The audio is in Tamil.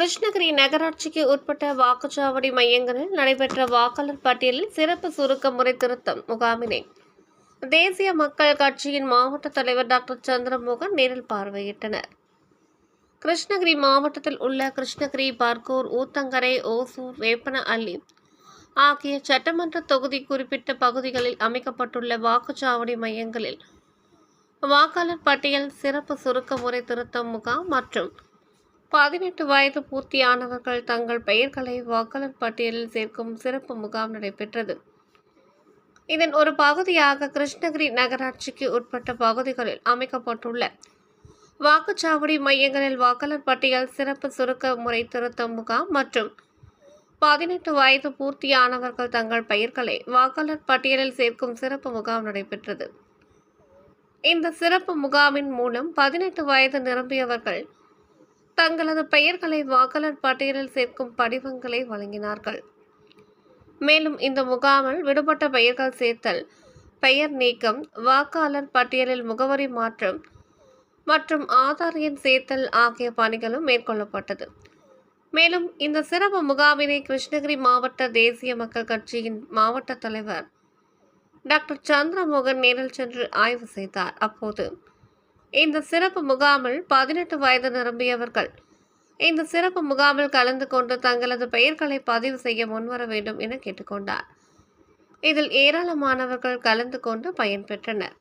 கிருஷ்ணகிரி நகராட்சிக்கு உட்பட்ட வாக்குச்சாவடி மையங்களில் நடைபெற்ற வாக்காளர் பட்டியலில் சிறப்பு சுருக்க முறை திருத்தம் முகாமினை. தேசிய மக்கள் கட்சியின் மாவட்ட தலைவர் டாக்டர் சந்திரமோகன் நேரில் பார்வையிட்டனர். கிருஷ்ணகிரி மாவட்டத்தில் உள்ள கிருஷ்ணகிரி பார்க்கூர் ஊத்தங்கரை ஓசூர் வேப்பன அள்ளி ஆகிய சட்டமன்ற தொகுதி குறிப்பிட்ட பகுதிகளில் அமைக்கப்பட்டுள்ள வாக்குச்சாவடி மையங்களில் வாக்காளர் பட்டியல் சிறப்பு சுருக்க முறை திருத்தம் முகாம் மற்றும் பதினெட்டு வயது பூர்த்தியானவர்கள் தங்கள் பெயர்களை வாக்காளர் பட்டியலில் சேர்க்கும் சிறப்பு முகாம் நடைபெற்றது. இதன் ஒரு பகுதியாக கிருஷ்ணகிரி நகராட்சிக்கு உட்பட்ட பகுதிகளில் அமைக்கப்பட்டுள்ள வாக்குச்சாவடி மையங்களில் வாக்காளர் பட்டியல் சிறப்பு சுருக்க முறை திருத்தம் முகாம் மற்றும் பதினெட்டு வயது பூர்த்தியானவர்கள் தங்கள் பெயர்களை வாக்காளர் பட்டியலில் சேர்க்கும் சிறப்பு முகாம் நடைபெற்றது. இந்த சிறப்பு முகாமின் மூலம் பதினெட்டு வயது நிரம்பியவர்கள் தங்களது பெயர்களை வாக்காளர் பட்டியலில் சேர்க்கும் படிவங்களை வழங்கினார்கள். மேலும் இந்த முகாமில் விடுபட்ட பெயர்கள் சேர்த்தல் பெயர் நீக்கம் வாக்காளர் பட்டியலில் முகவரி மாற்றம் மற்றும் ஆதார் எண் சேர்த்தல் ஆகிய பணிகளும் மேற்கொள்ளப்பட்டது. மேலும் இந்த சிறப்பு முகாமினை கிருஷ்ணகிரி மாவட்ட தேசிய மக்கள் கட்சியின் மாவட்ட தலைவர் டாக்டர் சந்திரமோகன் நேரில் சென்று ஆய்வு செய்தார். அப்போது இந்த சிறப்பு முகாமில் பதினெட்டு வயது நிரம்பியவர்கள். இந்த சிறப்பு முகாமில் கலந்து கொண்டு தங்களது பெயர்களை பதிவு செய்ய முன்வர வேண்டும் என கேட்டுக்கொண்டார். இதில் ஏராளமானவர்கள் கலந்து கொண்டு பயன்பெற்றனர்